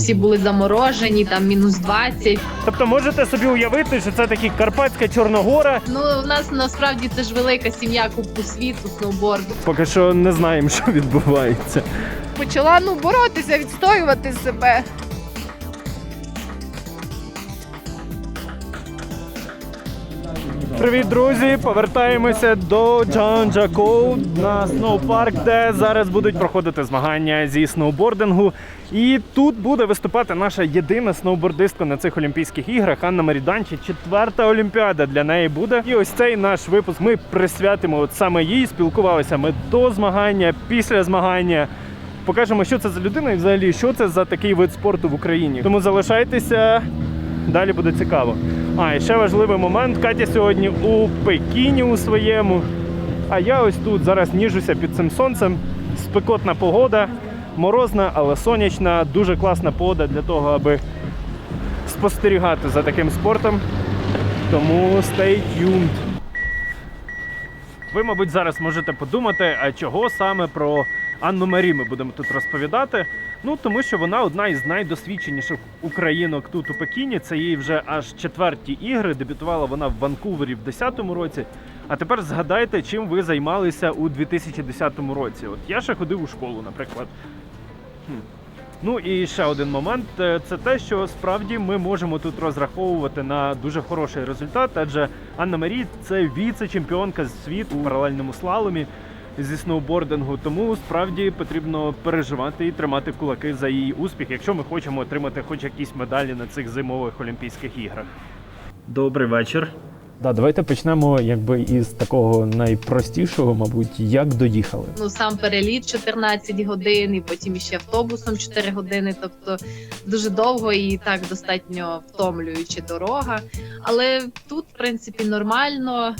Всі були заморожені, там мінус 20. Тобто можете собі уявити, що це такі Карпатська Чорногора. Ну в нас насправді це ж велика сім'я купу світу, сноуборду. Поки що не знаємо, що відбувається. почала ну боротися, відстоювати себе. Привіт, друзі! Повертаємося до Джанджако на сноупарк, де зараз будуть проходити змагання зі сноубордингу. І тут буде виступати наша єдина сноубордистка на цих Олімпійських іграх Анна Маріданчі. Четверта олімпіада для неї буде. І ось цей наш випуск ми присвятимо от саме їй. Спілкувалися ми до змагання, після змагання. Покажемо, що це за людина і взагалі що це за такий вид спорту в Україні. Тому залишайтеся, далі буде цікаво. А, і ще важливий момент. Катя сьогодні у Пекіні у своєму. А я ось тут зараз ніжуся під цим сонцем. Спекотна погода, морозна, але сонячна. Дуже класна погода для того, аби спостерігати за таким спортом. Тому stay tuned. Ви, мабуть, зараз можете подумати, а чого саме про Анну Марі ми будемо тут розповідати. Ну тому що вона одна із найдосвідченіших українок тут у Пекіні. Це їй вже аж четверті ігри. Дебютувала вона в Ванкувері в 2010 році. А тепер згадайте, чим ви займалися у 2010 році. От я ще ходив у школу, наприклад. Ну і ще один момент е, це те, що справді ми можемо тут розраховувати на дуже хороший результат, адже Анна Марі це віце-чемпіонка світу у паралельному слаломі зі сноубордингу. Тому справді потрібно переживати і тримати кулаки за її успіх, якщо ми хочемо отримати хоч якісь медалі на цих зимових Олімпійських іграх. Добрий вечір. Да, давайте почнемо якби із такого найпростішого, мабуть, як доїхали. Ну сам переліт 14 годин, і потім ще автобусом 4 години. Тобто дуже довго і так достатньо втомлююча дорога. Але тут, в принципі, нормально.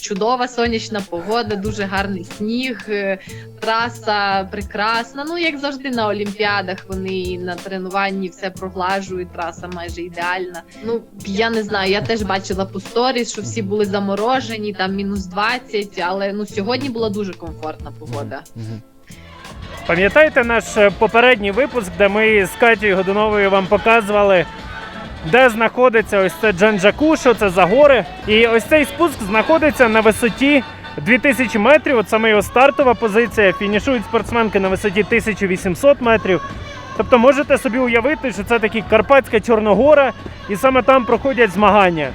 Чудова сонячна погода, дуже гарний сніг, е, траса прекрасна. Ну як завжди на олімпіадах. Вони на тренуванні все проглажують. Траса майже ідеальна. Ну я не знаю. Я теж бачила по сторіс, що всі були заморожені, там мінус 20, але ну сьогодні була дуже комфортна погода. Пам'ятаєте наш е, попередній випуск, де ми з Катією Годуновою вам показували, де знаходиться ось це Джанджаку, що це за гори. І ось цей спуск знаходиться на висоті 2000 метрів. От саме його стартова позиція. Фінішують спортсменки на висоті 1800 метрів. Тобто можете собі уявити, що це такі Карпатська Чорногора, і саме там проходять змагання.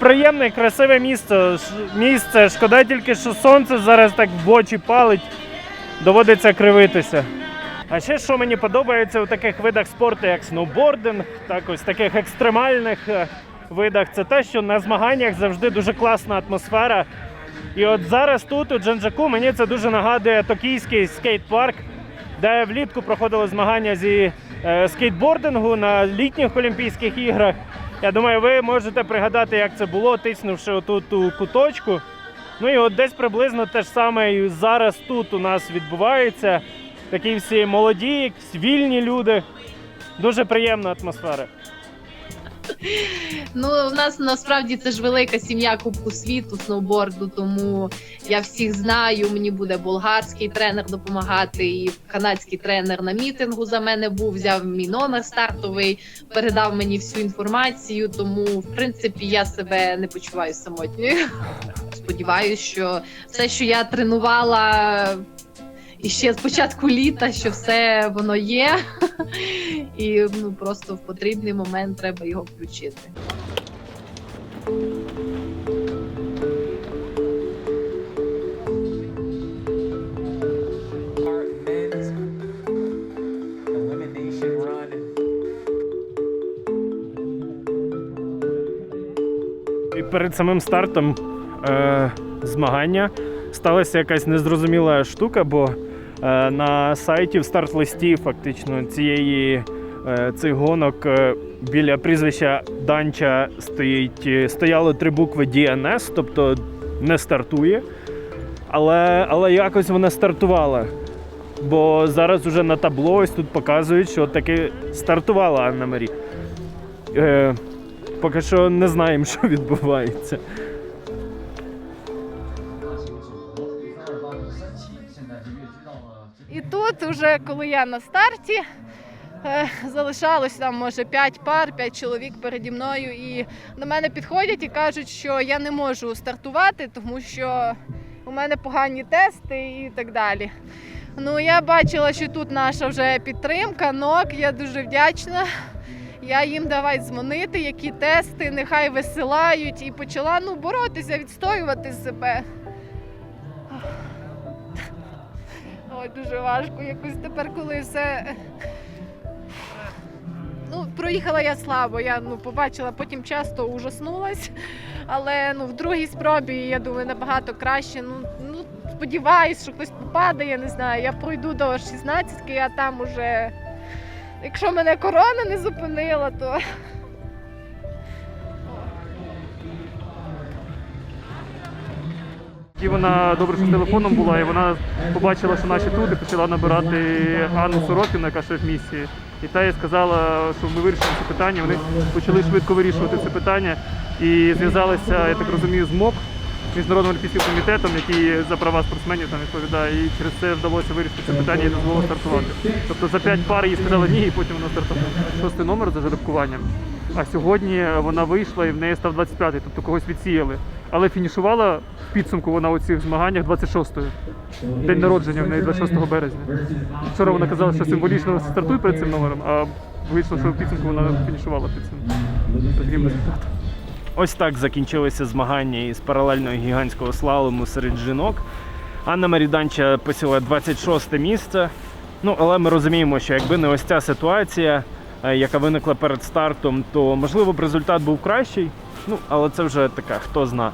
Приємне, красиве місце. Місце. Шкода тільки, що сонце зараз так в очі палить доводиться кривитися. А ще що мені подобається у таких видах спорту, як сноубординг, так ось таких екстремальних е, видах, це те, що на змаганнях завжди дуже класна атмосфера. І от зараз тут, у Джанджаку, мені це дуже нагадує токійський скейт-парк, де влітку проходили змагання зі е, скейтбордингу на літніх Олімпійських іграх. Я думаю, ви можете пригадати, як це було, тиснувши отут у куточку. Ну і от десь приблизно те ж саме і зараз тут у нас відбувається. Такі всі молоді, вільні люди. Дуже приємна атмосфера. Ну, в нас насправді це ж велика сім'я Кубку світу сноуборду, тому я всіх знаю. Мені буде болгарський тренер допомагати, і канадський тренер на мітингу за мене був, взяв мій номер стартовий, передав мені всю інформацію. Тому, в принципі, я себе не почуваю самотньою. Сподіваюсь, що все, що я тренувала. І ще з початку літа, що все воно є, і ну просто в потрібний момент треба його включити. перед самим стартом е, змагання сталася якась незрозуміла штука, бо на сайті в старт-листі фактично цієї е, цих гонок е, біля прізвища Данча стоїть, е, стояло три букви DNS, тобто не стартує. Але, але якось вона стартувала. Бо зараз уже на табло ось тут показують, що таки стартувала Анна Марі. Е, поки що не знаємо, що відбувається. І тут, уже коли я на старті, е, залишалось там, може, 5 пар, 5 чоловік переді мною. І до мене підходять і кажуть, що я не можу стартувати, тому що у мене погані тести і так далі. Ну, я бачила, що тут наша вже підтримка, НОК, я дуже вдячна. Я їм давай дзвонити, які тести, нехай висилають, і почала ну, боротися, відстоювати себе. Ой, дуже важко. Якось тепер, коли все. Ну, проїхала я слабо. Я ну, побачила, потім часто ужаснулась. Але ну, в другій спробі, я думаю, набагато краще. Ну, ну, сподіваюсь, що хтось попаде, я не знаю. Я пройду до 16 а там уже. Якщо мене корона не зупинила, то. І вона добре, що з телефоном була, і вона побачила, що наші тут, і почала набирати Анну Сорокіну, яка шеф місії. І та їй сказала, що ми вирішимо це питання. Вони почали швидко вирішувати це питання і зв'язалися, я так розумію, з МОК, міжнародним олімпійським комітетом, який за права спортсменів там відповідає. І через це вдалося вирішити це питання і дозволило стартувати. Тобто за 5 пар їй сказали ні, і потім вона стартувала. Шостий номер за жеребкуванням. А сьогодні вона вийшла і в неї став 25-й, тобто когось відсіяли. Але фінішувала в підсумку вона у цих змаганнях 26-ю. День народження в неї 26 березня. Вчора вона казала, що символічно стартує перед цим номером, а вийшло, що в підсумку вона фінішувала під цим таким результатом. Ось так закінчилися змагання із паралельного гігантського слалому серед жінок. Анна Маріданча посіла 26 місце. Ну, але ми розуміємо, що якби не ось ця ситуація, е, яка виникла перед стартом, то можливо б результат був кращий. Ну, але це вже таке, хто зна.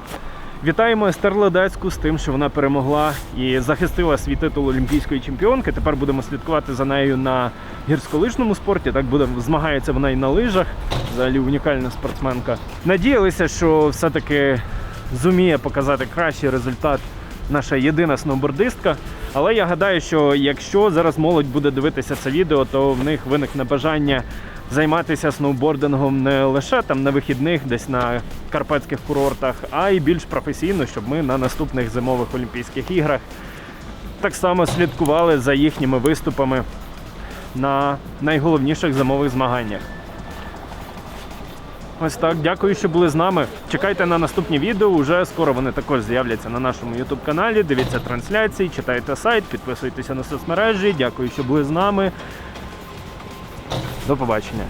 Вітаємо Естер Ледецьку з тим, що вона перемогла і захистила свій титул олімпійської чемпіонки. Тепер будемо слідкувати за нею на гірськолижному спорті. Так буде змагається вона і на лижах. Взагалі унікальна спортсменка. Надіялися, що все-таки зуміє показати кращий результат наша єдина сноубордистка. Але я гадаю, що якщо зараз молодь буде дивитися це відео, то в них виникне бажання займатися сноубордингом не лише там на вихідних, десь на карпатських курортах, а й більш професійно, щоб ми на наступних зимових Олімпійських іграх так само слідкували за їхніми виступами на найголовніших зимових змаганнях. Ось так, дякую, що були з нами. Чекайте на наступні відео. Уже скоро вони також з'являться на нашому youtube каналі. Дивіться трансляції, читайте сайт, підписуйтеся на соцмережі. Дякую, що були з нами. До побачення.